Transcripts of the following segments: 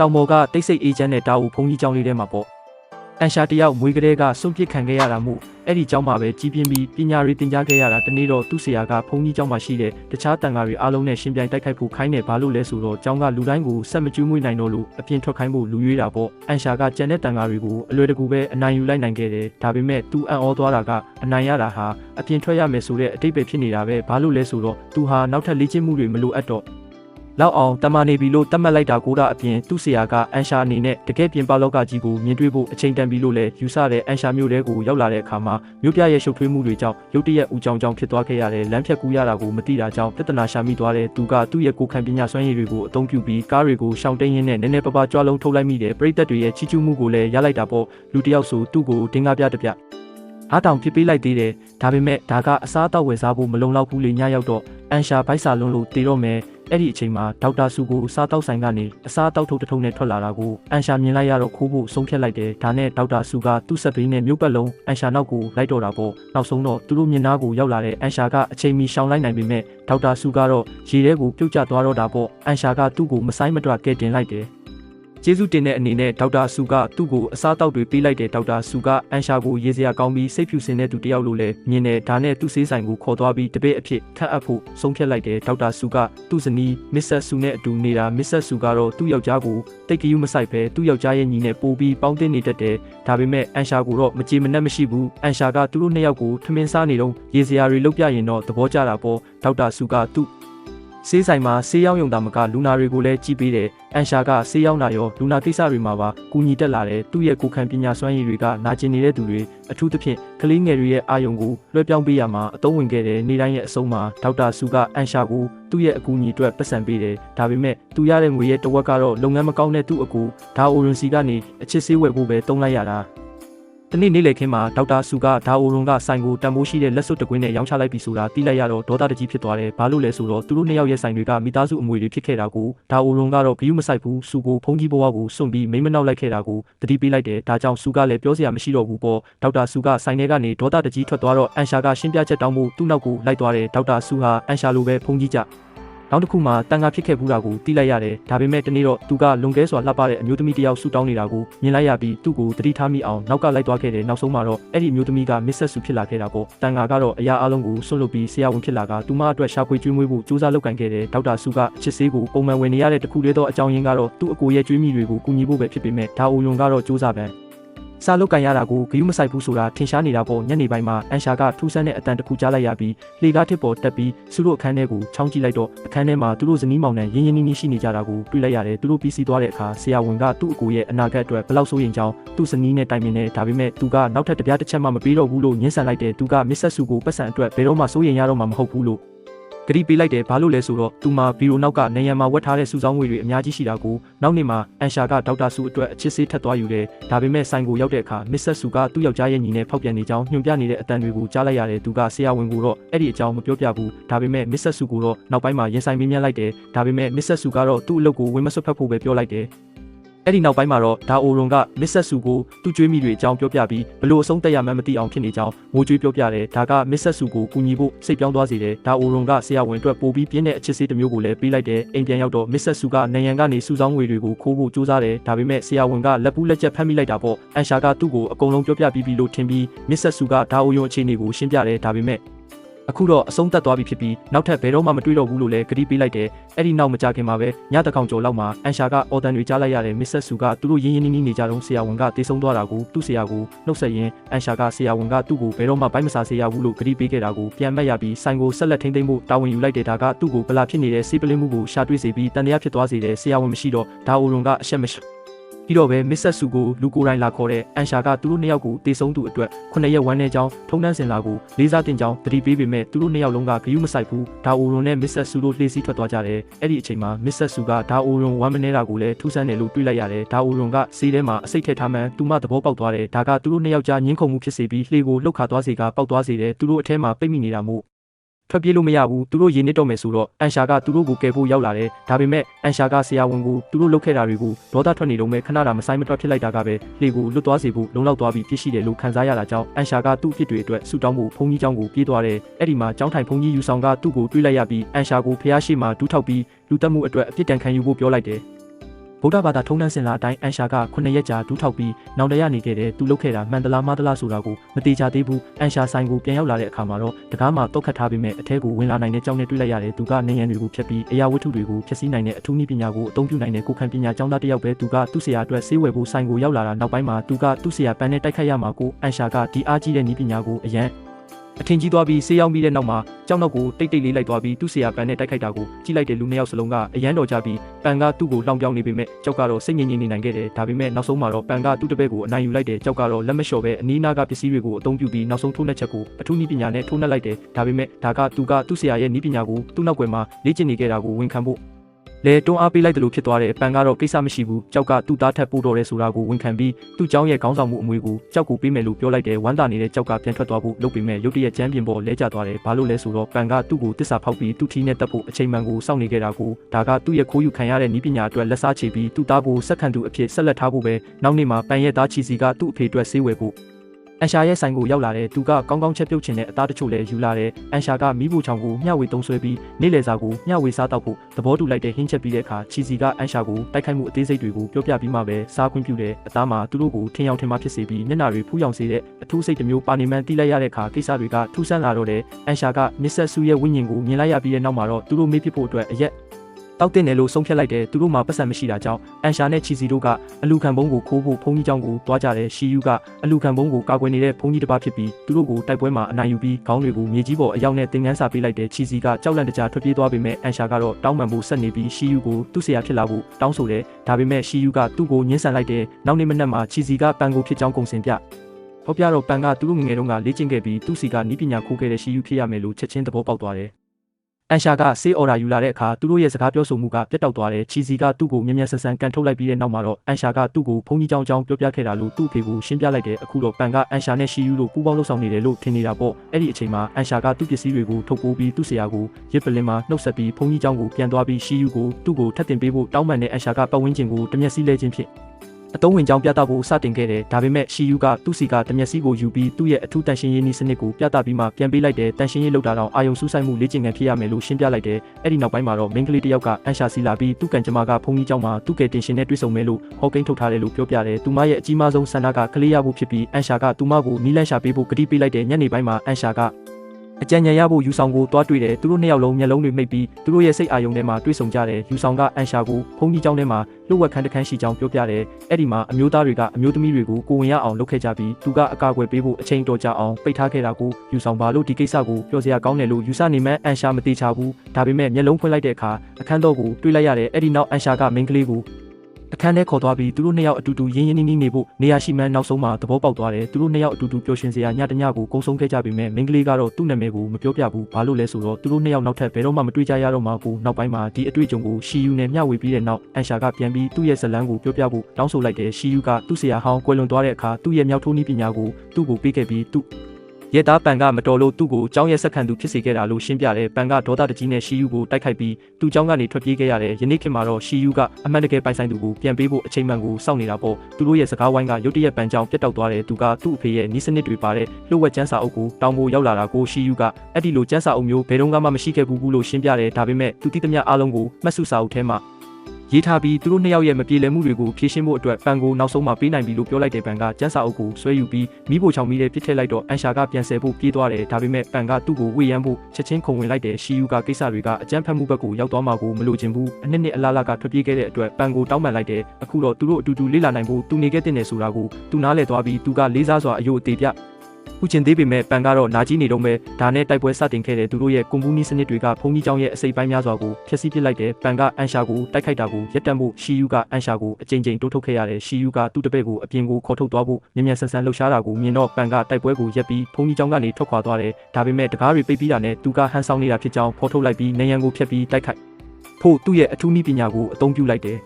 တောင်ပေါ်ကတိတ်ဆိတ်အေးချမ်းတဲ့တာဦးဘုံကြီးကျောင်းလေးထဲမှာပေါ့အန်ရှာတယောက်မွေးကလေးကစွန့်ပစ်ခံခဲ့ရတာမို့အဲ့ဒီကျောင်းမှာပဲကြီးပြင်းပြီးပညာရေးသင်ကြားခဲ့ရတာတနေ့တော့သူ့ဆရာကဘုံကြီးကျောင်းမှာရှိတဲ့တခြားတန်ဃာတွေအားလုံးနဲ့ရှင်ပြိုင်တိုက်ခိုက်ဖို့ခိုင်းနေဘာလို့လဲဆိုတော့ကျောင်းကလူတိုင်းကိုဆက်မကျွေးမွေးနိုင်တော့လို့အပြင်ထွက်ခိုင်းဖို့လူရွေးတာပေါ့အန်ရှာကကြံတဲ့တန်ဃာတွေကိုအလွယ်တကူပဲအနိုင်ယူလိုက်နိုင်ခဲ့တယ်ဒါပေမဲ့သူအံ့ဩသွားတာကအနိုင်ရတာဟာအပြင်ထွက်ရမယ်ဆိုတဲ့အတိတ်ပဲဖြစ်နေတာပဲဘာလို့လဲဆိုတော့သူဟာနောက်ထပ်လေ့ကျင့်မှုတွေမလိုအပ်တော့ လောက်အောင်တမန်နေပြီလို့တတ်မှတ်လိုက်တာကိုတာအပြင်သူ့ဆရာကအန်ရှာအနေနဲ့တကယ်ပြင်ပလောကကြီးကိုမြင်တွေ့ဖို့အချိန်တန်ပြီလို့လည်းယူဆတဲ့အန်ရှာမျိုးတဲကိုရောက်လာတဲ့အခါမှာမြို့ပြရဲ့ရှုပ်ထွေးမှုတွေကြောင့်ရုတ်တရက်ဦးကြောင်ကြောင်ဖြစ်သွားခဲ့ရတဲ့လမ်းဖြတ်ကူးရတာကိုမသိတာကြောင့်ပြဿနာရှာမိသွားတဲ့သူကသူ့ရဲ့ကိုယ်ခံပညာစွမ်းရည်တွေကိုအသုံးပြုပြီးကားတွေကိုရှောင်တိန်ရင်းနဲ့နည်းနည်းပါးပါးကြွားလုံးထုတ်လိုက်မိတဲ့ပရိသတ်တွေရဲ့ချီးကျူးမှုကိုလည်းရလိုက်တာပေါ့လူတစ်ယောက်ဆိုသူ့ကိုဒင်္ဂပြတစ်ပြအားတောင်ဖြစ်ပေးလိုက်သေးတယ်ဒါပေမဲ့ဒါကအစားအသောက်ဝယ်စားဖို့မလုံလောက်ဘူးလေညရောက်တော့အန်ရှာဘိုက်စာလုံးလို့တည်တော့မယ် အဲ့ဒီအချိန်မှာဒေါက်တာဆူကိုအစားတောက်ဆိုင်ကနေအစားတောက်ထုတ်တစ်ထုံနဲ့ထွက်လာတာကိုအန်ရှာမြင်လိုက်ရတော့ခိုးဖို့ဆုံးဖြတ်လိုက်တယ်ဒါနဲ့ဒေါက်တာဆူကသူ့ဆက်ဘေးနဲ့မြို့ပတ်လုံးအန်ရှာနောက်ကိုလိုက်တော့တာပေါ့နောက်ဆုံးတော့သူတို့မြင်သားကိုရောက်လာတဲ့အန်ရှာကအချိန်မီရှောင်လိုက်နိုင်ပေမဲ့ဒေါက်တာဆူကတော့ရေထဲကိုပြုတ်ကျသွားတော့တာပေါ့အန်ရှာကသူ့ကိုမဆိုင်မတွကဲတင်လိုက်တယ် ကျေးဇူးတင်တဲ့အနေနဲ့ဒေါက်တာဆူကသူ့ကိုအစားတောက်တွေပေးလိုက်တဲ့ဒေါက်တာဆူကအန်ရှာကိုရေးစရာကောင်းပြီးစိတ်ဖြူစင်တဲ့သူတယောက်လိုလည်းမြင်တယ်ဒါနဲ့သူ့ဆေးဆိုင်ကိုခေါ်သွားပြီးတပည့်အဖြစ်ခန့်အပ်ဖို့ဆုံးဖြတ်လိုက်တယ်ဒေါက်တာဆူကသူ့ဇနီးမစ္ဆက်ဆူနဲ့အတူနေတာမစ္ဆက်ဆူကတော့သူ့ယောက်ျားကိုတိတ်ကယူမဆိုင်ပဲသူ့ယောက်ျားရဲ့ညီနဲ့ပို့ပြီးပေါင်းတင်နေတတ်တယ်ဒါပေမဲ့အန်ရှာကိုတော့မကြေမနက်မရှိဘူးအန်ရှာကသူတို့နှစ်ယောက်ကိုထမင်းစားနေတော့ရေစရာတွေလုတ်ပြရင်တော့သဘောကျတာပေါ့ဒေါက်တာဆူကသူ့ ဆေးဆိုင်မှာဆေးရောင်းရုံတာမကလူနာတွေကိုလည်းကြည့်ပေးတယ်။အန်ရှာကဆေးရောင်းတာရောလူနာကိစ္စတွေမှာပါကူညီတက်လာတယ်။သူ့ရဲ့ကိုယ်ခံပညာစွမ်းရည်တွေကနာကျင်နေတဲ့သူတွေအထူးသဖြင့်ကလေးငယ်တွေရဲ့အာရုံကိုလွှဲပြောင်းပေးရမှာအသုံးဝင်ခဲ့တယ်။နေ့တိုင်းရဲ့အဆုံးမှာဒေါက်တာဆူကအန်ရှာကိုသူ့ရဲ့အကူအညီအတွက်ပတ်စံပေးတယ်။ဒါပေမဲ့သူရတဲ့ငွေရဲ့တစ်ဝက်ကတော့လုပ်ငန်းမကောင်းတဲ့သူ့အကူဒါအိုရင်စီကနေအချစ်ဆေးဝယ်ဖို့ပဲတုံးလိုက်ရတာ။ တနေ့နေ့လည်ခင်းမှာဒေါက်တာဆူကဒါအိုရွန်ကဆိုင်ကိုတန်ဖိုးရှိတဲ့လက်စွပ်တကွင်းနဲ့ရောင်းချလိုက်ပြီဆိုတာသိလိုက်ရတော့ဒေါသတကြီးဖြစ်သွားတယ်။ဘာလို့လဲဆိုတော့သူတို့နှစ်ယောက်ရဲ့ဆိုင်တွေကမိသားစုအမွေတွေဖြစ်ခဲ့တာကိုဒါအိုရွန်ကတော့ဂယုမဆိုင်ဘူးဆူကိုဖုန်ကြီးဘဝကိုစွန့်ပြီးမိမ့်မနောက်လိုက်ခဲ့တာကိုတတိပေးလိုက်တယ်။ဒါကြောင့်ဆူကလည်းပြောစရာမရှိတော့ဘူးပေါ့။ဒေါက်တာဆူကဆိုင်ထဲကနေဒေါသတကြီးထွက်သွားတော့အန်ရှာကရှင်းပြချက်တောင်းမှုသူ့နောက်ကိုလိုက်သွားတယ်။ဒေါက်တာဆူဟာအန်ရှာလိုပဲဖုန်ကြီးကြ နောက်တစ်ခုမှတန်ခါဖြစ်ခဲ့ဘူးတာကိုသိလိုက်ရတယ်ဒါပေမဲ့တနေ့တော့သူကလွန်ကဲစွာလှပတဲ့အမျိုးသမီးတစ်ယောက်ဆူတောင်းနေတာကိုမြင်လိုက်ရပြီးသူ့ကိုတတိထားမိအောင်နောက်ကလိုက်သွားခဲ့တယ်နောက်ဆုံးမှာတော့အဲ့ဒီအမျိုးသမီးကမစ္ဆက်ဆူဖြစ်လာခဲ့တာပေါ့တန်ခါကတော့အရာအလုံးကိုဆွန့်လွတ်ပြီးဆရာဝန်ဖြစ်လာကသူမအတွက်ရှာဖွေကျွေးမွေးဖို့စူးစမ်းလုပ်ကင်ခဲ့တယ်ဒေါက်တာဆူကအချစ်ဆေးကိုပုံမှန်ဝင်နေရတဲ့တခုလေးသောအကြောင်းရင်းကတော့သူ့အကိုရဲ့ကျွေးမိတွေကိုကူညီဖို့ပဲဖြစ်ပေမဲ့ဒါအိုယွန်ကတော့စူးစမ်းပန်း စားလုတ်ကန်ရတာကိုဂယုမဆိုင်ဘူးဆိုတာထင်ရှားနေတာပေါ့ညနေပိုင်းမှာအန်ရှာကထူးဆန်းတဲ့အတန်တစ်ခုကြားလိုက်ရပြီးလေကားထစ်ပေါ်တက်ပြီးသူတို့အခန်းထဲကိုချောင်းကြည့်လိုက်တော့အခန်းထဲမှာသူတို့ဇနီးမောင်နှံရင်းရင်းနှီးနှီးရှိနေကြတာကိုတွေ့လိုက်ရတယ်သူတို့ပြီးစီးသွားတဲ့အခါဆရာဝန်ကသူ့အကိုရဲ့အနာဂတ်အတွက်ဘယ်လောက်စိုးရင်ကြောင်းသူ့ဇနီးနဲ့တိုင်ပင်နေဒါပေမဲ့သူကနောက်ထပ်တစ်ပြားတစ်ချက်မှမပေးတော့ဘူးလို့ညှင်းဆန်လိုက်တယ်သူကမစ္ဆက်ဆူကိုပတ်စံအတွက်ဘယ်တော့မှစိုးရင်ရတော့မှာမဟုတ်ဘူးလို့ ဂရီပေးလိုက်တယ်ဘာလို့လဲဆိုတော့သူမှာဘီရိုနောက်ကနေရံမှာဝတ်ထားတဲ့စုဆောင်းငွေတွေအများကြီးရှိတာကိုနောက်နေ့မှာအန်ရှာကဒေါက်တာဆူအတွက်အချစ်ဆေးထပ်သွားယူတယ်ဒါပေမဲ့ဆိုင်ကိုရောက်တဲ့အခါမစ္ဆက်ဆူကသူ့ယောက်ျားရဲ့ညီနဲ့ဖောက်ပြန်နေကြောင်းညွှန်ပြနေတဲ့အတန်တွေကိုကြားလိုက်ရတယ်သူကဆရာဝန်ကိုတော့အဲ့ဒီအကြောင်းမပြောပြဘူးဒါပေမဲ့မစ္ဆက်ဆူကိုတော့နောက်ပိုင်းမှာရင်ဆိုင်မင်းမြတ်လိုက်တယ်ဒါပေမဲ့မစ္ဆက်ဆူကတော့သူ့အလုပ်ကိုဝင်မဆွတ်ဖက်ဖို့ပဲပြောလိုက်တယ် အဲ့ဒီနောက်ပိုင်းမှာတော့ဒါအိုရွန်ကမစ္ဆက်ဆူကိုသူ့ကြွေးမိတွေအကြောင်းပြောပြပြီးဘလို့အဆုံးတက်ရမှန်းမသိအောင်ဖြစ်နေကြောင်းငိုကြွေးပြောပြတယ်ဒါကမစ္ဆက်ဆူကိုကူညီဖို့စိတ်ပြောင်းသွားစေတယ်ဒါအိုရွန်ကဆရာဝန်အတွက်ပိုပြီးပြင်းတဲ့အချစ်စေးတစ်မျိုးကိုလည်းပေးလိုက်တယ်အိမ်ပြန်ရောက်တော့မစ္ဆက်ဆူကနိုင်ရန်ကနေစုဆောင်းငွေတွေကိုခိုးဖို့ကြိုးစားတယ်ဒါပေမဲ့ဆရာဝန်ကလက်ပူးလက်ချက်ဖမ်းမိလိုက်တာပေါ့အန်ရှာကသူ့ကိုအကုန်လုံးပြောပြပြီးပြီလို့ထင်ပြီးမစ္ဆက်ဆူကဒါအိုရွန်အခြေအနေကိုရှင်းပြတယ်ဒါပေမဲ့ အခုတော့အဆုံးသတ်သွားပြီဖြစ်ပြီးနောက်ထပ်ဘယ်တော့မှမတွေ့တော့ဘူးလို့လည်းဂရီပေးလိုက်တယ်အဲ့ဒီနောက်မကြခင်မှာပဲညတကောင်ကျော်လောက်မှာအန်ရှာကအော်တန်တွေကြားလိုက်ရတဲ့မစ္ဆက်ဆူကသူတို့ရင်းရင်းနှီးနှီးနေကြတော့ဆရာဝန်ကတေးဆုံးသွားတာကိုသူ့ဆရာကိုနှုတ်ဆက်ရင်းအန်ရှာကဆရာဝန်ကသူ့ကိုဘယ်တော့မှဘိုက်မစားစေရဘူးလို့ဂရီပေးခဲ့တာကိုပြန်မှတ်ရပြီးဆိုင်ကိုဆက်လက်ထိန်းသိမ်းဖို့တာဝန်ယူလိုက်တဲ့ဒါကသူ့ကိုဗလာဖြစ်နေတဲ့စီးပလင်းမှုကိုရှာတွေ့စေပြီးတန်တရားဖြစ်သွားစေတဲ့ဆရာဝန်မရှိတော့ဒါအိုရွန်ကအရှက်မရှိ ပြီးတော့ပဲမစ္ဆက်ဆူကိုလူကိုယ်တိုင်လာခေါ်တဲ့အန်ရှာကသူတို့နှစ်ယောက်ကိုတေဆုံးသူအတွက်ခုနှစ်ရက်ဝမ်းနေကြောင်းထုံတန်းစင်လာကိုလေးစားတင်ကြောင်းတတိပေးပေမဲ့သူတို့နှစ်ယောက်လုံးကဂယုမဆိုင်ဘူးဒါအိုရွန်နဲ့မစ္ဆက်ဆူတို့လှေစီးထွက်သွားကြတယ်အဲ့ဒီအချိန်မှာမစ္ဆက်ဆူကဒါအိုရွန်ဝမ်းမနေတာကိုလည်းထူးဆန်းတယ်လို့တွေးလိုက်ရတယ်ဒါအိုရွန်ကစီးထဲမှာအစိတ်ထည့်ထားမှန်းသူမသဘောပေါက်သွားတယ်ဒါကသူတို့နှစ်ယောက်ကြားငင်းခုန်မှုဖြစ်စေပြီးလှေကိုလှုပ်ခါသွားစေကပေါက်သွားစေတယ်သူတို့အထဲမှာပိတ်မိနေတာမို့ ထွက်ပြေးလို့မရဘူးသူတို့ရေနစ်တော့မယ်ဆိုတော့အန်ရှာကသူတို့ကိုကယ်ဖို့ရောက်လာတယ်ဒါပေမဲ့အန်ရှာကဆရာဝန်ကိုသူတို့လုတ်ခဲ့တာတွေကိုဒေါသထွက်နေတော့မဲ့ခဏတာမဆိုင်မထွက်ဖြစ်လိုက်တာကပဲလေကိုလွတ်သွားစေဖို့လုံလောက်သွားပြီးဖြစ်ရှိတယ်လို့ခန်းစားရတာကြောင့်အန်ရှာကသူ့အဖြစ်တွေအတွက်ဆူတောင်းဖို့ဘုန်းကြီးကျောင်းကိုပြေးသွားတယ်အဲ့ဒီမှာကျောင်းထိုင်ဘုန်းကြီးယူဆောင်ကသူ့ကိုတွေးလိုက်ရပြီးအန်ရှာကိုဖះရှိမှဒူးထောက်ပြီးလူတက်မှုအတွက်အပြစ်ဒဏ်ခံယူဖို့ပြောလိုက်တယ် ဗုဒ္ဓဘာသာထုံးတမ်းစင်လာအတိုင်းအန်ရှာက9ရက်ကြာဒူးထောက်ပြီးနောင်တရနေခဲ့တယ်သူလုတ်ခဲ့တာမှန်သလားမှားသလားဆိုတာကိုမသေးချာသေးဘူးအန်ရှာဆိုင်ကိုပြန်ရောက်လာတဲ့အခါမှာတော့တကားမှာတောက်ခတ်ထားပြီးမဲ့အထဲကိုဝင်လာနိုင်တဲ့ကြောင်းနဲ့တွေ့လိုက်ရတယ်သူကနေရန်တွေကိုဖျက်ပြီးအရာဝတ္ထုတွေကိုဖျက်ဆီးနိုင်တဲ့အထူးနည်းပညာကိုအသုံးပြုနိုင်တဲ့ကိုခံပညာကျောင်းသားတစ်ယောက်ပဲသူကသူ့ဆရာအတွက်ဆေးဝယ်ဖို့ဆိုင်ကိုရောက်လာတာနောက်ပိုင်းမှာသူကသူ့ဆရာပန်းနဲ့တိုက်ခိုက်ရမှာကိုအန်ရှာကဒီအားကြီးတဲ့နည်းပညာကိုအရန် အထင်ကြီးသွားပြီးဆေးရောက်ပြီးတဲ့နောက်မှာကြောက်နောက်ကိုတိတ်တိတ်လေးလိုက်သွားပြီးသူ့ဆရာပန်နဲ့တိုက်ခိုက်တာကိုကြည့်လိုက်တဲ့လူနှစ်ယောက်စလုံးကအရန်တော်ကြပြီးပန်ကသူ့ကိုလောင်ပြောင်းနေပေမဲ့ကြောက်ကတော့စိတ်ငြိမ်ငြိမ်နေနိုင်ခဲ့တယ်ဒါပေမဲ့နောက်ဆုံးမှာတော့ပန်ကသူ့တပည့်ကိုအနိုင်ယူလိုက်တယ်ကြောက်ကတော့လက်မလျှော့ပဲအနီးနားကပစ္စည်းတွေကိုအသုံးပြုပြီးနောက်ဆုံးထိုးနှက်ချက်ကိုအထူးနည်းပညာနဲ့ထိုးနှက်လိုက်တယ်ဒါပေမဲ့ဒါကသူကသူ့ဆရာရဲ့နည်းပညာကိုသူ့နောက်ွယ်မှာလေ့ကျင့်နေခဲ့တာကိုဝန်ခံဖို့ လေတွန်းအားပေးလိုက်တယ်လို့ဖြစ်သွားတဲ့ပန်ကတော့ကိစ္စမရှိဘူးကြောက်ကသူ့သားထက်ပို့တော်တယ်ဆိုတာကိုဝန်ခံပြီးသူ့เจ้าရဲ့ခေါင်းဆောင်မှုအမွေကိုကြောက်ကိုပေးမယ်လို့ပြောလိုက်တယ်ဝမ်းသာနေတဲ့ကြောက်ကပြန်ထွက်သွားဖို့လုပ်ပေမဲ့ရုတ်တရက်ချမ်းပြင်ပေါ်လဲကျသွားတယ်ဘာလို့လဲဆိုတော့ပန်ကသူ့ကိုတစ္ဆာဖောက်ပြီးသူ့ထီးနဲ့တက်ဖို့အချိန်မှန်ကိုစောင့်နေခဲ့တာကိုဒါကသူ့ရဲ့ခိုးယူခံရတဲ့နီးပညာအတွက်လက်စားချေပြီးသူ့သားကိုစက်ခံသူအဖြစ်ဆက်လက်ထားဖို့ပဲနောက်နေ့မှာပန်ရဲ့သားချီစီကသူ့အဖေအတွက်ဆေးဝယ်ဖို့ အန်ရှာရဲ့ဆိုင်ကိုရောက်လာတဲ့သူကကောင်းကောင်းချက်ပြုတ်ချင်တဲ့အသားတချို့လည်းယူလာတယ်။အန်ရှာကမိဖို့ချောင်ကိုမျှဝေသုံးဆွဲပြီးနေ့လယ်စာကိုမျှဝေစားတော့ဖို့သဘောတူလိုက်တဲ့ဟင်းချက်ပြီးတဲ့အခါချီစီကအန်ရှာကိုတိုက်ခိုက်မှုအသေးစိတ်တွေကိုပြောပြပြီးမှပဲစားခွင့်ပြုတဲ့အသားမှာသူတို့ကိုထင်ရောက်ထင်မှာဖြစ်စေပြီးမျက်နှာတွေဖူးယောင်စေတဲ့အထူးစိတ်တစ်မျိုးပါနေမှန်တိလိုက်ရတဲ့အခါကိစ္စတွေကထူးဆန်းလာတော့တဲ့အန်ရှာကမစ္စဆူရဲ့ဝိညာဉ်ကိုမြင်လိုက်ရပြီးတဲ့နောက်မှာတော့သူတို့မေးဖြစ်ဖို့အတွက်အရက် တောက်တင်တယ်လို့ဆုံးဖြတ်လိုက်တယ်သူတို့မှာပတ်စံမရှိတာကြောင့်အန်ရှာနဲ့ချီစီတို့ကအလူခံဘုံကိုခိုးဖို့ဘုန်းကြီးကျောင်းကိုတွားကြတယ်ရှီယူကအလူခံဘုံကိုကာကွယ်နေတဲ့ဘုန်းကြီးတစ်ပါးဖြစ်ပြီးသူတို့ကိုတိုက်ပွဲမှာအနိုင်ယူပြီးခေါင်းတွေကိုမြေကြီးပေါ်အရောက်နဲ့တင်ငန်းစာပေးလိုက်တဲ့ချီစီကကြောက်လန့်တကြားထွက်ပြေးသွားပေမဲ့အန်ရှာကတော့တောင်းပန်ဖို့ဆက်နေပြီးရှီယူကိုသူ့ဆရာဖြစ်လာဖို့တောင်းဆိုတယ်ဒါပေမဲ့ရှီယူကသူ့ကိုညှင်းဆန်လိုက်တယ်နောက်နေ့မနက်မှာချီစီကပန်ကိုဖြစ်ကြောင်းကုန်စင်ပြဟောပြတော့ပန်ကသူတို့ငငယ်တုန်းကလေ့ကျင့်ခဲ့ပြီးသူ့စီကနီးပညာခိုးခဲ့တဲ့ရှီယူဖြစ်ရမယ်လို့ချက်ချင်းသဘောပေါက်သွားတယ် အန်ရှာကဆေးအော်ဒါယူလာတဲ့အခါသူတို့ရဲ့စကားပြောဆိုမှုကပြတ်တောက်သွားတယ်။ချီစီကသူ့ကိုမြ мян ဆန်ဆန်ကန်ထုတ်လိုက်ပြီးတဲ့နောက်မှာတော့အန်ရှာကသူ့ကိုဖုန်းကြီးကြောင်းကြောင်းပြောပြခဲ့တာလို့သူ့အဖေကိုရှင်းပြလိုက်တယ်။အခုတော့ပန်ကအန်ရှာနဲ့ရှီယူတို့ပူးပေါင်းလှုပ်ဆောင်နေတယ်လို့ထင်နေတာပေါ့။အဲ့ဒီအချိန်မှာအန်ရှာကသူ့ပစ္စည်းတွေကိုထုတ်ပိုးပြီးသူ့ဆရာကိုရစ်ပလင်မှာနှုတ်ဆက်ပြီးဖုန်းကြီးကြောင်းကိုပြန်သွားပြီးရှီယူကိုသူ့ကိုထပ်တင်ပေးဖို့တောင်းပန်တဲ့အန်ရှာကပတ်ဝန်းကျင်ကိုတမျက်စိလဲခြင်းဖြင့် အတုံးဝင်ကြောင်းပြသဖို့စတင်ခဲ့တယ်ဒါပေမဲ့ရှီယူကသူ့စီကတမျက်စီကိုယူပြီးသူ့ရဲ့အထူးတန်ရှင်ရင်းနှီးစနစ်ကိုပြသပြီးမှပြန်ပေးလိုက်တယ်တန်ရှင်ရင်းလောက်တာတော့အာယုံစူးဆိုင်မှုလေ့ကျင့်ခန်းဖြစ်ရမယ်လို့ရှင်းပြလိုက်တယ်အဲ့ဒီနောက်ပိုင်းမှာတော့မိန်းကလေးတစ်ယောက်ကအန်ရှာစီလာပြီးသူ့ကန်ကျမကဘုံကြီးကြောင်းမှာသူ့ကတင်ရှင်နဲ့တွေ့ဆုံမယ်လို့ဟော်ကိန်းထုတ်ထားတယ်လို့ပြောပြတယ်သူမရဲ့အကြီးမားဆုံးဆန္ဒကကလေးရဖို့ဖြစ်ပြီးအန်ရှာကသူမကိုနီးလန့်ရှာပေးဖို့ကတိပေးလိုက်တယ်ညနေပိုင်းမှာအန်ရှာက အကြံဉာဏ်ရဖို့ယူဆောင်ကိုတွားတွေ့တယ်သူတို့နှစ်ယောက်လုံးမျက်လုံးတွေမိတ်ပြီးသူတို့ရဲ့စိတ်အာရုံထဲမှာတွေ့ဆုံကြတယ်ယူဆောင်ကအန်ရှာကိုဖုန်းကြီးကျောင်းထဲမှာလှုပ်ဝက်ခန်းတစ်ခန်းရှိကြောင်းပြောပြတယ်အဲ့ဒီမှာအမျိုးသားတွေကအမျိုးသမီးတွေကိုကိုဝင်ရအောင်လုပ်ခဲ့ကြပြီးသူကအကာအကွယ်ပေးဖို့အချိန်တော်ကြာအောင်ပိတ်ထားခဲ့တာကိုယူဆောင်ပါလို့ဒီကိစ္စကိုပြောစရာကောင်းတယ်လို့ယူဆနေမှအန်ရှာမသေးချဘူးဒါပေမဲ့မျက်လုံးဖွင့်လိုက်တဲ့အခါအခန်းတော်ကိုတွေ့လိုက်ရတယ်အဲ့ဒီနောက်အန်ရှာကမိန်းကလေးကို အခန်းထဲခေါ်သွားပြီးသူတို့နှစ်ယောက်အတူတူရင်းရင်းနှီးနှီးနေဖို့နေရာရှိမှန်းနောက်ဆုံးမှာသဘောပေါက်သွားတယ်သူတို့နှစ်ယောက်အတူတူပျော်ရွှင်စရာညတညကိုကုန်းဆုံးခဲ့ကြပေမဲ့မိန်းကလေးကတော့သူ့နာမည်ကိုမပြောပြဘူးဘာလို့လဲဆိုတော့သူတို့နှစ်ယောက်နောက်ထပ်ဘယ်တော့မှမတွေ့ကြရတော့မှဘူးနောက်ပိုင်းမှာဒီအတွေ့အကြုံကိုရှီယူနဲ့မျှဝေပြီးတဲ့နောက်အန်ရှာကပြန်ပြီးသူ့ရဲ့ဇလန်းကိုပြောပြဖို့တောင်းဆိုလိုက်တယ်ရှီယူကသူ့ဆရာဟောင်းကွယ်လွန်သွားတဲ့အခါသူ့ရဲ့မြောက်ထိုးနည်းပညာကိုသူ့ကိုပေးခဲ့ပြီးသူ့ ရဲသားပန်ကမတော်လို့သူ့ကိုအကြောင်းရဲဆက်ခံသူဖြစ်စေခဲ့တာလို့ရှင်းပြတယ်ပန်ကဒေါသတကြီးနဲ့ရှီယူကိုတိုက်ခိုက်ပြီးသူ့အကြောင်းကနေထွက်ပြေးခဲ့ရတယ်ယနေ့ခေတ်မှာတော့ရှီယူကအမှန်တကယ်ပိုင်ဆိုင်သူကိုပြန်ပေးဖို့အချိန်မှန်ကိုစောင့်နေတာပေါ့သူတို့ရဲ့စကားဝိုင်းကရုတ်တရက်ပန်ကြောင်ပြတ်တောက်သွားတယ်သူကသူ့အဖေရဲ့နီးစနစ်တွေပါတဲ့လှုပ်ဝက်ကျန်းစာအုပ်ကိုတောင်းဖို့ရောက်လာတာကိုရှီယူကအဲ့ဒီလိုကျန်းစာအုပ်မျိုးဘယ်တော့မှမရှိခဲ့ဘူးလို့ရှင်းပြတယ်ဒါပေမဲ့သူတိသမျှအားလုံးကိုမှတ်စုစာအုပ်ထဲမှာ ရေးထားပြီးသူတို့နှစ်ယောက်ရဲ့မပြေလည်မှုတွေကိုဖြေရှင်းဖို့အတွက်ပန်ကိုနောက်ဆုံးမှပေးနိုင်ပြီလို့ပြောလိုက်တဲ့ပန်ကကျန်းစာအုပ်ကိုဆွဲယူပြီးမိဖို့ချောင်မိတဲ့ပြစ်ထည့်လိုက်တော့အန်ရှာကပြန်ဆယ်ဖို့ပြေးသွားတယ်ဒါပေမဲ့ပန်ကသူ့ကိုဝေယမ်းဖို့ချက်ချင်းခုံဝင်လိုက်တဲ့ရှီယူကကိစ္စတွေကအကြမ်းဖက်မှုဘက်ကိုရောက်သွားမှကိုမလိုချင်ဘူးအနှစ်နှစ်အလားလားကထွက်ပြေးခဲ့တဲ့အတွက်ပန်ကိုတောင်းပန်လိုက်တယ်အခုတော့သူတို့အတူတူလေ့လာနိုင်ဖို့သူနေခဲ့တဲ့နေဆိုတာကိုသူနားလည်သွားပြီးသူကလေးစားစွာအယုအသေးပြ ခုချင်သေးပေမဲ့ပန်ကတော့နာကြီးနေတော့မဲ့ဒါနဲ့တိုက်ပွဲစတင်ခဲ့တဲ့သူတို့ရဲ့ကွန်ဘူးနီစနစ်တွေကဖုန်ကြီးကျောင်းရဲ့အစိပ်ပိုင်းများစွာကိုဖျက်ဆီးပစ်လိုက်တဲ့ပန်ကအန်ရှာကိုတိုက်ခိုက်တာကိုရပ်တန့်ဖို့ရှီယူကအန်ရှာကိုအကြိမ်ကြိမ်တိုးထုတ်ခဲ့ရတဲ့ရှီယူကသူ့တပည့်ကိုအပြင်ကိုခေါ်ထုတ်သွားဖို့မြန်မြန်ဆန်ဆန်လှုပ်ရှားတာကိုမြင်တော့ပန်ကတိုက်ပွဲကိုရပ်ပြီးဖုန်ကြီးကျောင်းကနေထွက်ခွာသွားတယ်ဒါပေမဲ့တကားတွေပိတ်ပြီးတာနဲ့သူကဟန်ဆောင်နေတာဖြစ်ကြောင်းဖော်ထုတ်လိုက်ပြီးနေရန်ကိုဖျက်ပြီးတိုက်ခိုက်ဖို့သူ့ရဲ့အထူးနည်းပညာကိုအသုံးပြုလိုက်တယ်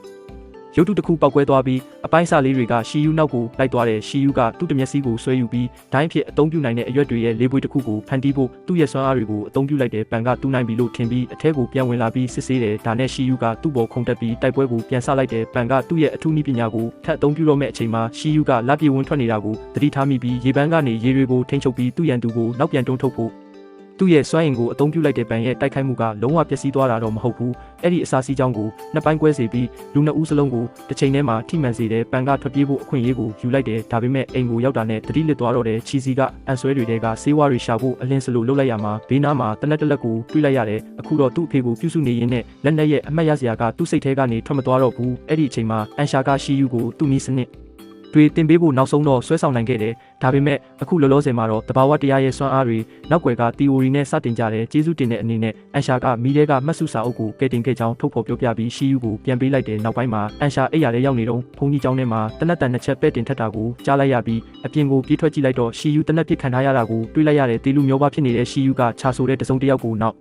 ရုပ်တုတစ်ခုပောက်ကွဲသွားပြီးအပိုင်းစာလေးတွေကရှီယူနောက်ကိုလိုက်သွားတဲ့ရှီယူကသူ့တမျက်စိကိုဆွဲယူပြီးဒိုင်းဖြစ်အသုံးပြုနိုင်တဲ့အရွက်တွေရဲ့လေးပွေတစ်ခုကိုဖန်တီးဖို့သူ့ရဲ့စွမ်းအားတွေကိုအသုံးပြုလိုက်တဲ့ပန်ကတူးနိုင်ပြီလို့ထင်ပြီးအထဲကိုပြန်ဝင်လာပြီးစစ်ဆေးတယ်ဒါနဲ့ရှီယူကသူ့ဘောခုန်တက်ပြီးတိုက်ပွဲကိုပြန်ဆလိုက်တဲ့ပန်ကသူ့ရဲ့အထူးနည်းပညာကိုထပ်အသုံးပြုတော့မဲ့အချိန်မှာရှီယူကလက်ပြေဝင်ထွက်နေတာကိုသတိထားမိပြီးရေပန်းကနေရေတွေကိုထိန်းချုပ်ပြီးသူ့ရန်သူကိုနောက်ပြန်တွန်းထုတ်ဖို့ သူ့ရဲ့စွမ်းအင်ကိုအသုံးပြုလိုက်တဲ့ပန်ရဲ့တိုက်ခိုက်မှုကလုံးဝပျက်စီးသွားတာတော့မဟုတ်ဘူးအဲ့ဒီအစာစီးကြောင်းကိုနှစ်ပိုင်းကွဲစေပြီးလူနှစ်ဦးစလုံးကိုတစ်ချိန်တည်းမှာထိမှန်စေတဲ့ပန်ကထွက်ပြေးဖို့အခွင့်အရေးကိုယူလိုက်တယ်ဒါပေမဲ့အိမ်ကိုရောက်တာနဲ့တတိလစ်သွားတော့တဲ့ချီစီကအန်ဆွဲတွေတဲကဆေးဝါးတွေရှာဖို့အလင်းစလို့လှုပ်လိုက်ရမှာဘေးနားမှာတနက်တလက်ကိုတွေးလိုက်ရတယ်အခုတော့သူ့အဖေကိုပြုစုနေရင်းနဲ့လက်နက်ရဲ့အမတ်ရစရာကသူ့စိတ်ထဲကနေထွက်မသွားတော့ဘူးအဲ့ဒီအချိန်မှာအန်ရှာကရှီယူကိုသူ့နီးစနစ် တွေတင်ပေးဖို့နောက်ဆုံးတော့ဆွဲဆောင်နိုင်ခဲ့တယ်ဒါပေမဲ့အခုလောလောဆယ်မှာတော့တဘာဝတရားရဲ့စွမ်းအားတွေနောက်ွယ်က theory နဲ့စတင်ကြတဲ့ကျေးဇူးတင်တဲ့အနေနဲ့အန်ရှာကမီးတဲကမှတ်စုစာအုပ်ကိုကဲတင်ခဲ့ကြောင်းထုတ်ဖော်ပြောပြပြီးရှီယူကိုပြန်ပေးလိုက်တဲ့နောက်ပိုင်းမှာအန်ရှာအိပ်ရာထဲရောက်နေတော့ဘုံကြီးကျောင်းထဲမှာတနက်တန်နှစ်ချက်ပဲ့တင်ထက်တာကိုကြားလိုက်ရပြီးအပြင်ကိုပြေးထွက်ကြည့်လိုက်တော့ရှီယူတနက်ပစ်ခံထားရတာကိုတွေးလိုက်ရတဲ့တေလူမျိုးပါဖြစ်နေတဲ့ရှီယူကခြာဆိုတဲ့တစုံတစ်ယောက်ကိုနောက်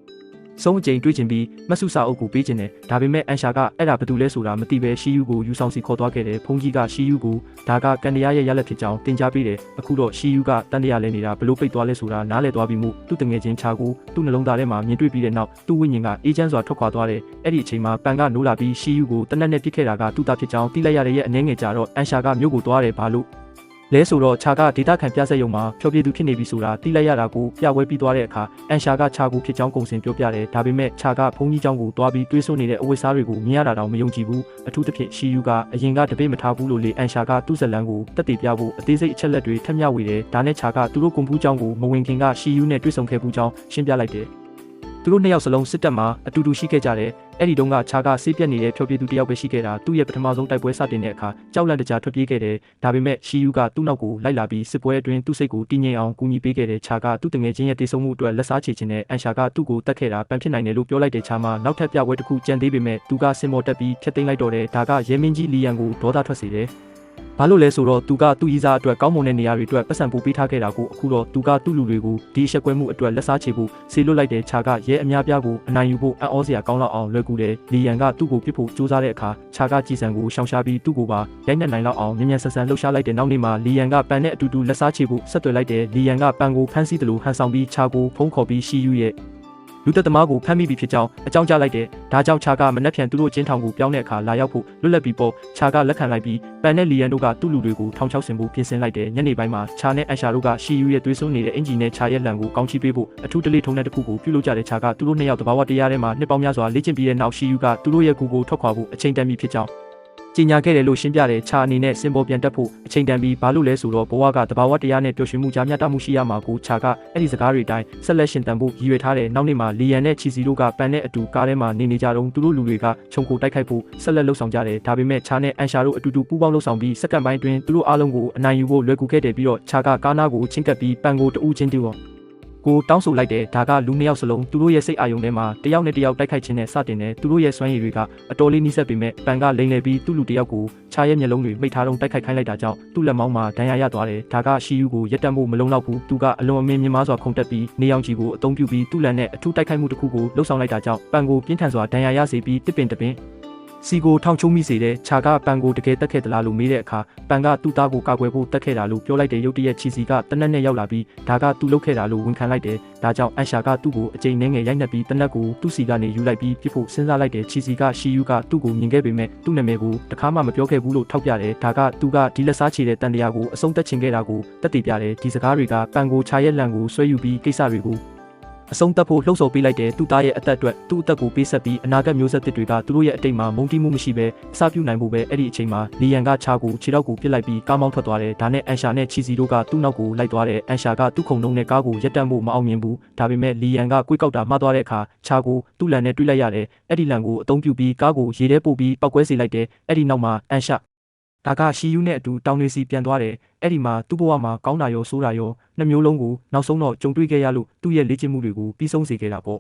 ဆုံးအကြိမ်တွေးချင်ပြီးမဆုစာအုပ်ကိုပေးချင်တယ်ဒါပေမဲ့အန်ရှာကအဲ့ဒါဘာတူလဲဆိုတာမသိပဲရှီယူကိုယူဆောင်စီခေါ်သွားခဲ့တယ်ဖုန်ကြီးကရှီယူကိုဒါကကန်တရားရဲ့ရလက်ဖြစ်ကြောင်းတင် जा ပေးတယ်အခုတော့ရှီယူကတန်တရားလဲနေတာဘလို့ပိတ်သွားလဲဆိုတာနားလဲသွားပြီးမှုသူ့တငယ်ချင်းချာကိုသူ့နှလုံးသားထဲမှာမြင်တွေ့ပြီးတဲ့နောက်သူ့ဝိညာဉ်ကအေးချမ်းစွာထွက်ခွာသွားတယ်အဲ့ဒီအချိန်မှာပန်ကနိုးလာပြီးရှီယူကိုတနက်နဲ့ပြစ်ခဲ့တာကသူ့သားဖြစ်ကြောင်းသိလိုက်ရတဲ့ရဲ့အနေငယ်ကြတော့အန်ရှာကမြို့ကိုသွားတယ်ဘာလို့ လဲဆိုတော့ခြာကဒေတာခံပြဆက်ရုံမှာဖြောပြသူဖြစ်နေပြီဆိုတာသိလိုက်ရတာကိုပြဝဲပြီးသွားတဲ့အခါအန်ရှာကခြာကိုဖြစ်ကြောင်းကုံစင်ပြောပြတယ်ဒါပေမဲ့ခြာကဘုန်းကြီးเจ้าကိုတွားပြီးတွေးဆွနေတဲ့အဝိစားတွေကိုမြင်ရတာတော့မယုံကြည်ဘူးအထူးသဖြင့်ရှီယူကအရင်ကတပိတ်မထားဘူးလို့လေအန်ရှာကသူ့ဇလန်ကိုတက်တည်ပြဖို့အသေးစိတ်အချက်လက်တွေထပ်မျှဝေတယ်ဒါနဲ့ခြာကသူတို့ကွန်ပူးเจ้าကိုမဝင်ခင်ကရှီယူနဲ့တွေ့ဆုံခဲ့ဘူးကြောင်းရှင်းပြလိုက်တယ် သူတို့နှစ်ယောက်စလုံးစစ်တပ်မှာအတူတူရှိခဲ့ကြတယ်အဲ့ဒီတုန်းကခြားကဆေးပြက်နေတဲ့ဖြောပြသူတယောက်ပဲရှိခဲ့တာသူ့ရဲ့ပထမဆုံးတိုက်ပွဲစတင်တဲ့အခါကြောက်လန့်တကြားထွက်ပြေးခဲ့တယ်ဒါပေမဲ့ရှီယူကသူ့နောက်ကိုလိုက်လာပြီးစစ်ပွဲအတွင်းသူ့စိတ်ကိုတည်ငြိမ်အောင်ကူညီပေးခဲ့တယ်ခြားကသူ့တငယ်ချင်းရဲ့တေဆုံးမှုအတွက်လက်စားချေခြင်းနဲ့အန်ရှာကသူ့ကိုတတ်ခဲ့တာပန်ဖြစ်နိုင်တယ်လို့ပြောလိုက်တဲ့ခြားမှာနောက်ထပ်ပြပွဲတစ်ခုကြံသေးပေမဲ့သူကစင်မော်တက်ပြီးဖျက်သိမ်းလိုက်တော့တယ်ဒါကရဲမင်းကြီးလီယန်ကိုဒေါသထွက်စေတယ် ဘာလို့လဲဆိုတော့သူကသူ့ရီးစားအတွက်ကောင်းမွန်တဲ့နေရာတွေအတွက်ပတ်စံပို့ပေးထားခဲ့တာကိုအခုတော့သူကသူ့လူတွေကိုဒီရှက်ကွဲမှုအတွက်လက်စားချေဖို့ဆေးလွတ်လိုက်တဲ့ခြာကရဲအများပြားကိုအနိုင်ယူဖို့အံ့ဩစရာကောင်းလောက်အောင်လွယ်ကူတယ်လီယန်ကသူ့ကိုပြစ်ဖို့စူးစမ်းတဲ့အခါခြာကကြည်စံကိုရှောင်ရှားပြီးသူ့ကိုပါရိုက်နှက်နိုင်လောက်အောင်မြန်မြန်ဆန်ဆန်လှုပ်ရှားလိုက်တဲ့နောက်နေ့မှာလီယန်ကပန်နဲ့အတူတူလက်စားချေဖို့ဆက်သွယ်လိုက်တယ်လီယန်ကပန်ကိုဖမ်းဆီးတယ်လို့ဟန်ဆောင်ပြီးခြာကိုဖုံးခေါ်ပြီးရှီယူရဲ့ လူသက်သမားကိုဖမ်းမိပြီဖြစ်ကြောင်းအကြောင်းကြားလိုက်တယ်။ဒါကြောင့်ခြာကမနှက်ဖြန်သူတို့ကျင်းထောင်ကိုပြောင်းတဲ့အခါလာရောက်ဖို့လွတ်လပ်ပြီးပေါ့ခြာကလက်ခံလိုက်ပြီးပန်နဲ့လီယန်တို့ကသူ့လူတွေကိုထောင်ချောက်ဆင်ဖို့ပြင်ဆင်လိုက်တယ်။ညနေပိုင်းမှာခြာနဲ့အန်ရှာတို့ကရှီယူရဲ့သွေးစွန်းနေတဲ့အင်ဂျီနဲ့ခြာရဲ့လံကိုကောင်းချီးပေးဖို့အထူးတလေးထုံးတဲ့တစ်ခုကိုပြုလုပ်ကြတဲ့ခြာကသူတို့နှစ်ယောက်တဘာဝတရားထဲမှာနှစ်ပေါင်းများစွာလေ့ကျင့်ပြီးတဲ့နောက်ရှီယူကသူတို့ရဲ့ကူကိုထွက်ခွာဖို့အချိန်တန်ပြီဖြစ်ကြောင်း ကြီးညာခဲ့တယ်လို့ရှင်းပြတဲ့ခြာအနေနဲ့စင်ပေါ်ပြန်တက်ဖို့အချိန်တန်ပြီးဘာလို့လဲဆိုတော့ဘဝကတဘာဝတရားနဲ့ပျော်ရွှင်မှုကြားမျှတမှုရှိရမှာကိုခြာကအဲ့ဒီစကားတွေအတိုင်းဆက်လက်ရှင်တန်ဖို့ရည်ရွယ်ထားတဲ့နောက်နေ့မှာလီယန်နဲ့ချီစီတို့ကပန်နဲ့အတူကားထဲမှာနေနေကြတော့သူတို့လူတွေကခြုံကိုတိုက်ခိုက်ဖို့ဆက်လက်လှုပ်ဆောင်ကြတယ်ဒါပေမဲ့ခြာနဲ့အန်ရှာတို့အတူတူပူးပေါင်းလှုပ်ဆောင်ပြီးစက္ကန့်ပိုင်းတွင်သူတို့အားလုံးကိုအနိုင်ယူဖို့လွယ်ကူခဲ့တယ်ပြီးတော့ခြာကကားနာကိုချင်းကပ်ပြီးပန်ကိုတူးချင်းတူး ကိုတောင်းဆိုလိုက်တယ်ဒါကလူနှစ်ယောက်စလုံးသူတို့ရဲ့စိတ်အာရုံထဲမှာတယောက်နဲ့တယောက်တိုက်ခိုက်ခြင်းနဲ့စတင်တယ်သူတို့ရဲ့စွမ်းရည်တွေကအတော်လေးနှိစက်ပေမဲ့ပန်ကလိန်လေပြီးသူ့လူတယောက်ကိုခြားရဲ့မျက်လုံးတွေမိတ်ထားတော့တိုက်ခိုက်ခိုင်းလိုက်တာကြောင့်သူ့လက်မောင်းမှာဒဏ်ရာရသွားတယ်ဒါကရှီယူကိုရက်တက်မှုမလုံလောက်ဘူးသူကအလွန်အမင်းမြင်မာစွာခုန်တက်ပြီးနေအောင်ကြီးကိုအုံပြုပြီးသူ့လက်နဲ့အထူးတိုက်ခိုက်မှုတစ်ခုကိုလှုပ်ဆောင်လိုက်တာကြောင့်ပန်ကိုပြင်းထန်စွာဒဏ်ရာရစေပြီးတစ်ပင်တစ်ပင် စီကိုထောင်ချုံမိစေတဲ့ခြာကပန်ကိုတကယ်တက်ခဲ့သလားလို့မေးတဲ့အခါပန်ကသူ့သားကိုကာကွယ်ဖို့တက်ခဲ့တာလို့ပြောလိုက်တဲ့ရုတ်တရက်ချီစီကတနက်နဲ့ရောက်လာပြီးဒါကသူ့လုပ်ခဲ့တာလို့ဝန်ခံလိုက်တယ်ဒါကြောင့်အန်ရှာကသူ့ကိုအကြိမ်နှဲငယ်ရိုက်နှက်ပြီးတနက်ကိုသူ့စီကနေယူလိုက်ပြီးပြစ်ဖို့စဉ်းစားလိုက်တယ်ချီစီကရှီယူကသူ့ကိုမြင်ခဲ့ပေမဲ့သူ့နာမည်ကိုတခါမှမပြောခဲ့ဘူးလို့ထောက်ပြတယ်ဒါကသူကဒီလက်စားချေတဲ့တန်တရားကိုအဆုံးသက်ချင်ခဲ့တာကိုတက်တည်ပြတယ်ဒီစကားတွေကပန်ကိုခြာရဲ့လန်ကိုဆွဲယူပြီးကိစ္စတွေကို အဆုံးသတ်ဖို့လှုံ့ဆော်ပေးလိုက်တဲ့သူ့သားရဲ့အသက်အတွက်သူ့အသက်ကိုပေးဆက်ပြီးအနာဂတ်မျိုးဆက်သစ်တွေကသူတို့ရဲ့အတိတ်မှာမုန်းတီးမှုမရှိဘဲအစာပြုနိုင်ဖို့ပဲအဲ့ဒီအချိန်မှာလီယန်ကခြားကိုခြေထောက်ကိုပြစ်လိုက်ပြီးကားမောင်းထွက်သွားတယ်ဒါနဲ့အန်ရှာနဲ့ချီစီတို့ကသူ့နောက်ကိုလိုက်သွားတယ်အန်ရှာကသူ့ခုံနှုံးနဲ့ကားကိုရက်တက်ဖို့မအောင်မြင်ဘူးဒါပေမဲ့လီယန်ကကွေးကောက်တာမှားသွားတဲ့အခါခြားကိုသူ့လန်နဲ့တွေးလိုက်ရတယ်အဲ့ဒီလန်ကိုအသုံးပြုပြီးကားကိုရေထဲပို့ပြီးပောက်ကွဲစေလိုက်တယ်အဲ့ဒီနောက်မှာအန်ရှာ ဒါကရှီယူနဲ့အတူတောင်တွေစီပြန်သွားတယ်အဲ့ဒီမှာသူ့ဘဝမှာကောင်းတာရောဆိုးတာရောနှစ်မျိုးလုံးကိုနောက်ဆုံးတော့ကြုံတွေ့ခဲ့ရလို့သူ့ရဲ့လေ့ကျင့်မှုတွေကိုပြီးဆုံးစေခဲ့တာပေါ့